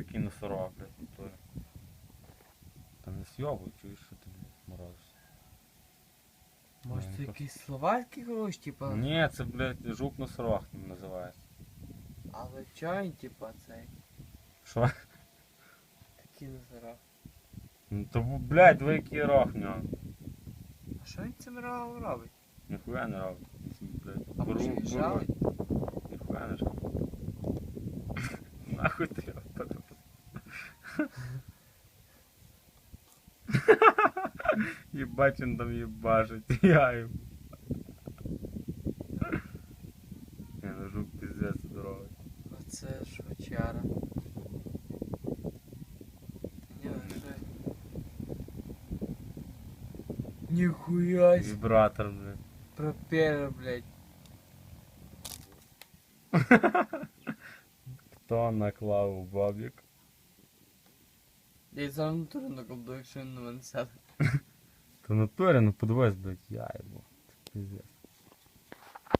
який носорог, блядь, в натурі. Та не сйобуй, чуєш, що ти блядь, морозишся. Може Ну, це то- якийсь словацький грош, типа. Ні, це, блядь, жук носорог ним називається. Але чай, типа, цей. Що? Такий назирав. Ну то, блядь, диви, який рог в нього. А що він цим рогом робить? Ніхуя не робить. Блядь, А може він жалить? Ніхуя не жалить. Нахуй ти подав. Єбать він там їбашить, я їм. Я на жук пиздец здоровий. Оце швачара. Та ні, вже. Ніхуя себе. Вібратор, блядь. Пропелер, блядь. Хто наклав у бабік? Я за натуре на якщо він на мене сяде. Та натурі, ну подивись, блядь, я його.